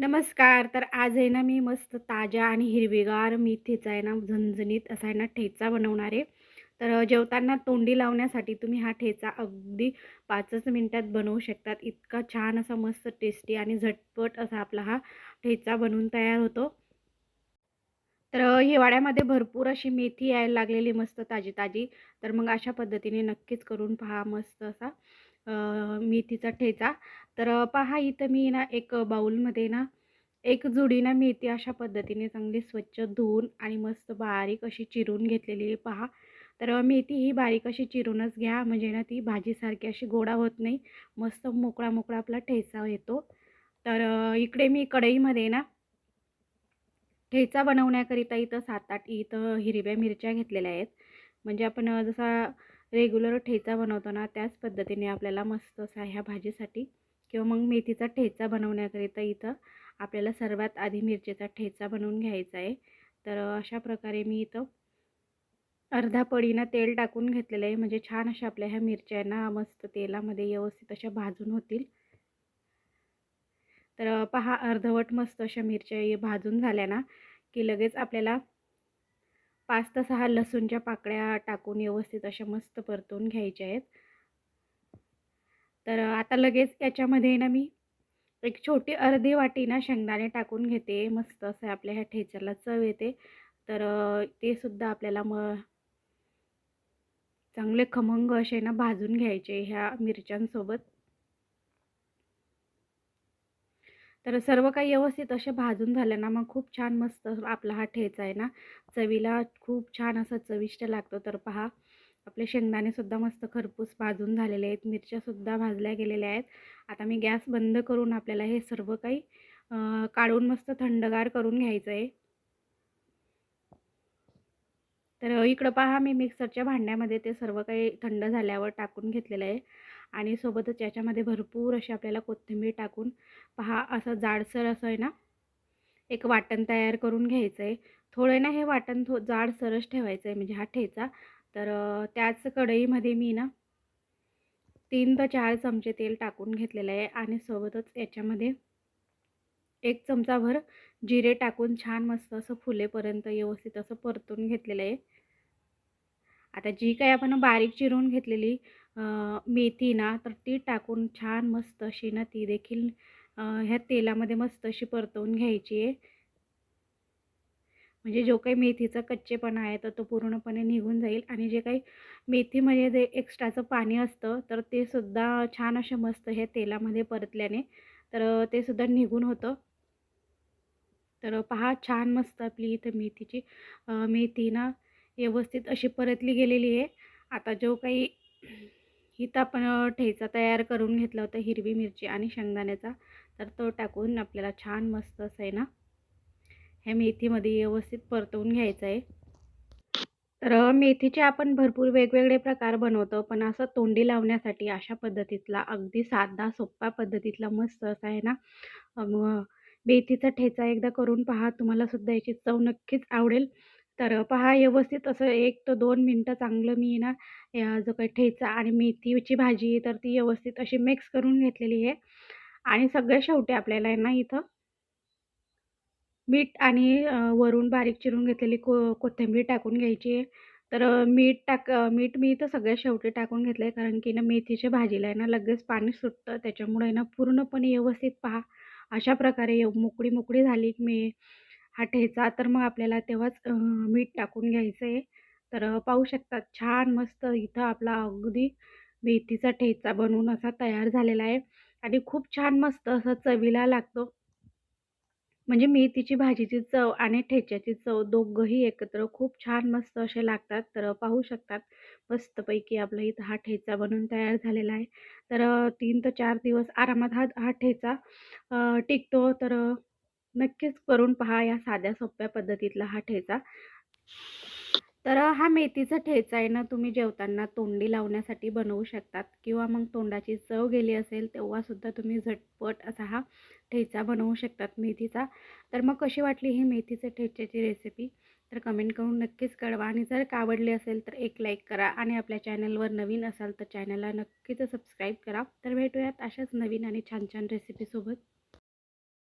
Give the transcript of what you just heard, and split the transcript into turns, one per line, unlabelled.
नमस्कार. तर आज आहे ना, मी मस्त ताज्या आणि हिरवीगार मेथीचा आहे ना, झणझणीत असा आहे ना, ठेचा बनवणार आहे. तर जेवताना तोंडी लावण्यासाठी तुम्ही हा ठेचा अगदी पाचच मिनटात बनवू शकतात. इतका छान असा मस्त टेस्टी आणि झटपट असा आपला हा ठेचा बनवून तयार होतो. तर हिवाळ्यामध्ये भरपूर अशी मेथी यायला लागलेली मस्त ताजी-ताजी. तर मग अशा पद्धतीने नक्कीच करून पहा मस्त असा मेथीचा ठेचा. तर पहा इथं मी ना एक बाऊलमध्ये ना एक जुडी ना मेथी अशा पद्धतीने चांगली स्वच्छ धुवून आणि मस्त बारीक अशी चिरून घेतलेली आहे पहा. तर मेथी ही बारीक अशी चिरूनच घ्या म्हणजे ना ती भाजीसारखी अशी गोडा होत नाही. मस्त मोकळा-मोकळा आपला ठेचा येतो. तर इकडे मी कढईमध्ये ना ठेचा बनवण्याकरिता इथं 7-8 इथं हिरव्या मिरच्या घेतलेल्या आहेत. म्हणजे आपण जसा रेग्युलर ठेचा बनवतो ना, त्याच पद्धतीने आपल्याला मस्त असा ह्या भाजीसाठी किंवा मग मेथीचा ठेचा बनवण्याकरिता इथं आपल्याला सर्वात आधी मिरचीचा ठेचा बनवून घ्यायचा आहे. तर अशा प्रकारे मी इथं अर्धा पळीनं तेल टाकून घेतलेलं आहे. म्हणजे छान अशा आपल्या ह्या मिरच्या ना, मस्त तेलामध्ये व्यवस्थित अशा भाजून होतील. तर पहा अर्धवट मस्त अशा मिरच्या भाजून झाल्या ना, की लगेच आपल्याला पाच ते सहा लसूणच्या पाकळ्या टाकून व्यवस्थित अशा मस्त परतून घ्यायच्या आहेत. तर आता लगेच याच्यामध्ये ना मी एक छोटी अर्धी वाटी ना शेंगदाणे टाकून घेते. मस्त असं आपल्या ह्या ठेच्याला चव येते. तर ते सुद्धा आपल्याला म चांगले खमंग असे ना भाजून घ्यायचे ह्या मिरच्यांसोबत. तर सर्व काही व्यवस्थित असे भाजून झालं ना, मग खूप छान मस्त आपला हा ठेचा आहे ना, चवीला खूप छान असा चविष्ट लागतो. तर पहा, आपले शेंगदाणेसुद्धा मस्त खरपूस भाजून झालेले आहेत. मिरच्यासुद्धा भाजल्या गेलेल्या आहेत. आता मी गॅस बंद करून आपल्याला हे सर्व काही काढून मस्त थंडगार करून घ्यायचं आहे. तर इकडं पहा मी मिक्सरच्या भांड्यामध्ये ते सर्व काही थंड झाल्यावर टाकून घेतलेलं आहे आणि सोबतच याच्यामध्ये भरपूर अशी आपल्याला कोथिंबीर टाकून पहा असं जाडसर असं आहे ना, एक वाटण तयार करून घ्यायचं आहे. थोडं ना हे वाटण थो जाडसरच ठेवायचं आहे म्हणजे हा ठेचा. तर त्याच कढईमध्ये मी ना तीन ते चार चमचे तेल टाकून घेतलेलं आहे आणि सोबतच याच्यामध्ये एक चमचाभर जिरे टाकून छान मस्त असं फुलेपर्यंत व्यवस्थित असं परतून घेतलेलं आहे. आता जी काही आपण बारीक चिरून घेतलेली मेथी ना, तर ती टाकून छान मस्त अशी ना ती देखील ह्या तेलामध्ये मस्त अशी परतवून घ्यायची आहे. म्हणजे जो काही मेथीचा कच्चेपणा आहे तर तो पूर्णपणे निघून जाईल आणि जे काही मेथीमध्ये जे एक्स्ट्राचं पाणी असतं तर ते सुद्धा छान असं मस्त हे तेलामध्ये परतल्याने तर ते सुद्धा निघून होतं. तर पहा छान मस्त आपली इथं मेथीची मेथी ना व्यवस्थित अशी परतली गेलेली आहे. आता जो काही इथं आपण ठेचा तयार करून घेतला होता हिरवी मिरची आणि शेंगदाण्याचा, तर तो टाकून आपल्याला छान मस्त असं आहे ना, ह्या मेथीमध्ये व्यवस्थित परतवून घ्यायचं आहे. तर मेथीचे आपण भरपूर वेगवेगळे प्रकार बनवतो, पण असं तोंडी लावण्यासाठी अशा पद्धतीतला अगदी साधा, सोप्प्या पद्धतीतला मस्त असा आहे ना, मग मेथीचा ठेचा एकदा करून पहा. तुम्हाला सुद्धा याची चव नक्कीच आवडेल. तर पहा व्यवस्थित असं एक तर दोन मिनटं चांगलं मी ना, या जो काही ठेचा आणि मेथीची भाजी तर ती व्यवस्थित अशी मिक्स करून घेतलेली आहे आणि सगळ्या शेवटी आपल्याला आहे ना इथं मीठ आणि वरून बारीक चिरून घेतलेली को कोथिंबीर टाकून घ्यायची आहे. तर मीठ टाक मीठ मी इथं सगळ्या शेवटी टाकून घेतलं आहे, कारण की ना मेथीच्या भाजीला आहे ना लगेच पाणी सुटतं. त्याच्यामुळे ना पूर्णपणे व्यवस्थित पहा, अशा प्रकारे मोकळी-मोकळी झाली की मी हा ठेचा, तर मग आपल्याला तेव्हाच मीठ टाकून घ्यायचं आहे. तर पाहू शकता छान मस्त इथं आपला अगदी मेथीचा ठेचा बनवून असा तयार झालेला आहे आणि खूप छान मस्त असं चवीला लागतो. म्हणजे मेथीची भाजीची चव आणि ठेच्याची चव दोघंही एकत्र खूप छान मस्त असे लागतात. तर पाहू शकतात मस्तपैकी आपला इथं हा ठेचा बनून तयार झालेला आहे. तर तीन ते चार दिवस आरामात हा हा ठेचा टिकतो. तर नक्कीच करून पहा या साध्या सोप्या पद्धतीतला हा ठेचा. तर हा मेथीचा ठेचा आहे ना, तुम्ही जेवताना तोंडी लावण्यासाठी बनवू शकतात किंवा मग तोंडाची चव गेली असेल, तेव्हासुद्धा तुम्ही झटपट असा हा ठेचा बनवू शकतात मेथीचा. तर मग कशी वाटली ही मेथीच्या ठेच्याची रेसिपी? तर कमेंट करून नक्कीच कळवा आणि जर का आवडली असेल तर एक लाईक करा आणि आपल्या चॅनलवर नवीन असाल तर चॅनलला नक्कीच सबस्क्राईब करा. तर भेटूयात अशाच नवीन आणि छान छान रेसिपीसोबत.